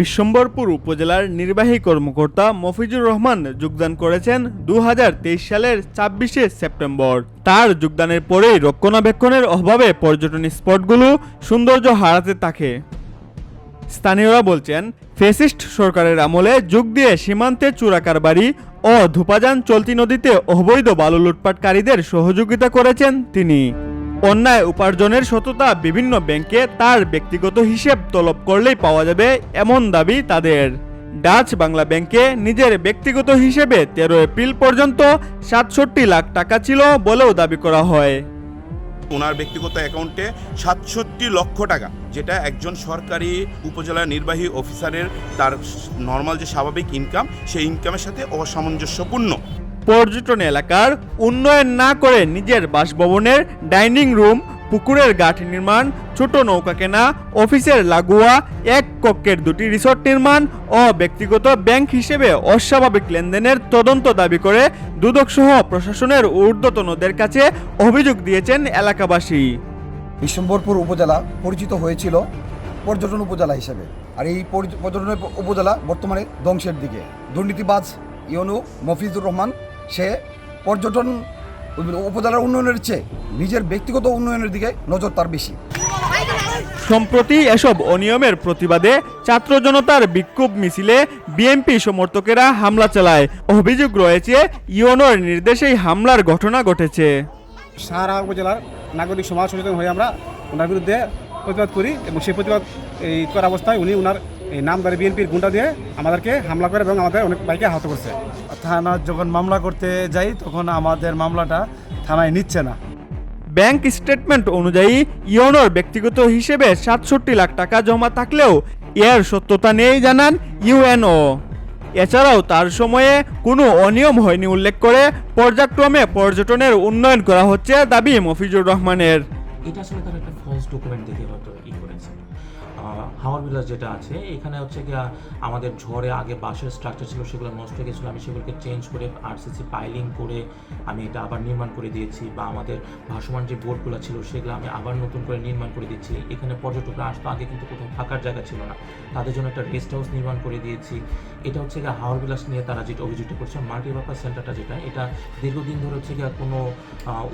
বিশ্বম্বরপুর উপজেলার নির্বাহী কর্মকর্তা মফিজুর রহমান যোগদান করেছেন দু হাজার তেইশ সালের ছাব্বিশে সেপ্টেম্বর। তার যোগদানের পরেই রক্ষণাবেক্ষণের অভাবে পর্যটন স্পটগুলো সৌন্দর্য হারাতে থাকে। স্থানীয়রা বলছেন, ফেসিস্ট সরকারের আমলে যোগ দিয়ে সীমান্তে চোরাকারবারি ও ধুপাজান চলতি নদীতে অবৈধ বালু লুটপাটকারীদের সহযোগিতা করেছেন তিনি। অন্যায় উপার্জনের সততা বিভিন্ন ব্যাংকে তার ব্যক্তিগত হিসেব তলব করলেই পাওয়া যাবে এমন দাবি তাদের। ডাচ বাংলা ব্যাংকে নিজের ব্যক্তিগত হিসেবে তেরো এপ্রিল পর্যন্ত সাতষট্টি লাখ টাকা ছিল বলেও দাবি করা হয়। ওনার ব্যক্তিগত অ্যাকাউন্টে সাতষট্টি লক্ষ টাকা, যেটা একজন সরকারি উপজেলা নির্বাহী অফিসারের তার নর্মাল যে স্বাভাবিক ইনকাম সেই ইনকামের সাথে অসামঞ্জস্যপূর্ণ। পর্যটন এলাকার উন্নয়ন না করে নিজের বাসভবনের ডাইনিং রুম, পুকুরের গাঠ নির্মাণ, ছোট নৌকা কেনা, অফিসের লাগোয়া, এক কক্ষের দুটি রিসোর্ট নির্মাণ ও ব্যক্তিগত ব্যাংক হিসেবে অস্বাভাবিক লেনদেনের তদন্ত দাবি করে দুদকসহ প্রশাসনের ঊর্ধ্বতনদের কাছে অভিযোগ দিয়েছেন এলাকাবাসী। বিশ্বম্বরপুর উপজেলা পরিচিত হয়েছিল পর্যটন উপজেলা হিসেবে। আর এই পর্যটন উপজেলা বর্তমানে ধ্বংসের দিকে। দুর্নীতিবাজ ইয়নু মফিজুর রহমান সে পর্যটন উপজেলার উন্নয়নের চেয়ে নিজের ব্যক্তিগত উন্নয়নের দিকে নজর তার বেশি। সম্প্রতি এসব অনিয়মের প্রতিবাদে ছাত্র জনতার বিক্ষোভ মিছিলে বিএনপি সমর্থকেরা হামলা চালায়। অভিযোগ রয়েছে ইউনোর নির্দেশেই হামলার ঘটনা ঘটেছে। সারা উপজেলার নাগরিক সমাজ সচেতন হয়ে আমরা ওনার বিরুদ্ধে প্রতিবাদ করি এবং সেই প্রতিবাদ এই করা অবস্থায় উনি ওনার এই নামদারি বিএনপির গুন্ডা দিয়ে আমাদেরকে হামলা করে এবং আমাদের অনেক বাইকে আহত করছে। থানা যখন মামলা করতে যাই তখন আমাদের মামলাটা থানায় নিচ্ছে না। ব্যাংক স্টেটমেন্ট অনুযায়ী ইওনোর ব্যক্তিগত হিসেবে সাতষট্টি লাখ টাকা জমা থাকলেও এর সত্যতা নেই জানান ইউএনও। এছাড়াও তার সময়ে কোনো অনিয়ম হয়নি উল্লেখ করে পর্যায়ক্রমে পর্যটনের উন্নয়ন করা হচ্ছে দাবি মফিজুর রহমানের। এটা আসলে তার একটা ফলস ডকুমেন্ট দেখে হয়তো ই করেছে হাওয়ার বিলাস যেটা আছে, এখানে হচ্ছে গিয়া আমাদের ঝড়ে আগে বাঁশের স্ট্রাকচার ছিল, সেগুলো নষ্ট হয়ে গেছিল, আমি সেগুলোকে চেঞ্জ করে আরসিসি পাইলিং করে আমি এটা আবার নির্মাণ করে দিয়েছি বা আমাদের ভাসমান যে বোর্ডগুলো ছিল, সেগুলো আমি আবার নতুন করে নির্মাণ করে দিচ্ছি। এখানে পর্যটকরা আসতো, আগে কিন্তু কোথাও থাকার জায়গা ছিল না। তাদের জন্য একটা রেস্ট হাউস নির্মাণ করে দিয়েছি। এটা হচ্ছে গিয়ে হাওয়ার বিলাস নিয়ে তারা যেটা অভিযোগটা করছে মাল্টিপারপাস সেন্টারটা যেটা, এটা দীর্ঘদিন ধরে হচ্ছে গিয়ে কোনো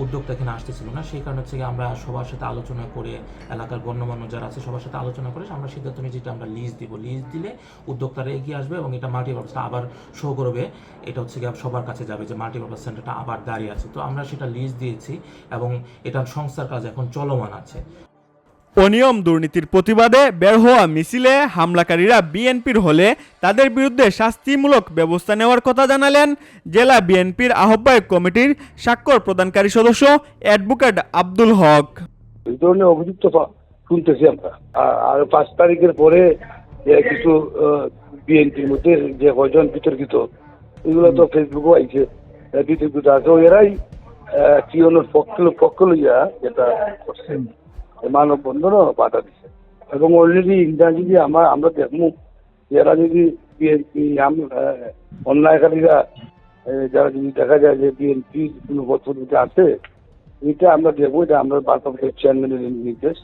উদ্যোক্তা এখানে আসতেছিল না। সেই কারণে হচ্ছে গিয়ে আমরা সবার সাথে আলোচনা করে এলাকার গণ্যমান্য যারা আছে, সবার সাথে আলোচনা করে আমরা সিদ্ধান্ত নিয়েছি যেটা আমরা লিজ দিব। লিজ দিলে উদ্যোক্তারা এগিয়ে আসবে এবং এটা মাল্টিপারপাসটা আবার শো করবে। এটা হচ্ছে গিয়ে সবার কাছে যাবে যে মাল্টিপারপাস সেন্টারটা আবার দাঁড়িয়ে আছে। তো আমরা সেটা লিজ দিয়েছি এবং এটার সংস্থার কাজ এখন চলমান আছে। অনিয়ম দুর্নীতির প্রতিবাদে বের হওয়া মিছিলে হামলাকারীরা বিএনপির হলে তাদের বিরুদ্ধে শাস্তিমূলক ব্যবস্থা নেওয়ার কথা জানালেন জেলা বিএনপির আহ্বায়ক কমিটির স্বাক্ষর প্রদানকারী সদস্য অ্যাডভোকেট আব্দুল হক। এই ধরনের অভিযুক্ত শুনতেছি আমরা। আর- পাঁচ তারিখের পরে কিছু বিএনপির মধ্যে যে কয়জন বিতর্কিত, এগুলো তো ফেসবুকও আইছে। বিতর্কিত আছে। এরাই কিয়নের পক্ষ পক্ষ লইয়া যেটা করছে মানব বন্ধনও বাধা দিছে। এবং অলরেডি ইন্ডিয়া যদি আমার, আমরা দেখব এরা যদি বিএনপি অন্যায়কারীরা যারা যদি দেখা যায় যে বিএনপি কোনো পদ্ধতিতে আছে এটা আমরা দেখব। এটা আমরা ভারপ্রাপ্ত চেয়ারম্যানের নির্দেশ।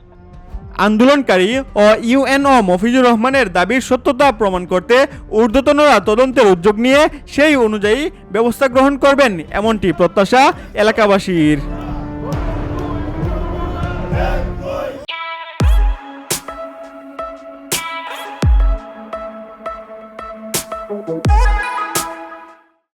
আন্দোলনকারী ও ইউএনও মফিজুর রহমানের দাবির সত্যতা প্রমাণ করতে ঊর্ধ্বতনরা তদন্তের উদ্যোগ নিয়ে সেই অনুযায়ী ব্যবস্থা গ্রহণ করবেন এমনটি প্রত্যাশা এলাকাবাসীর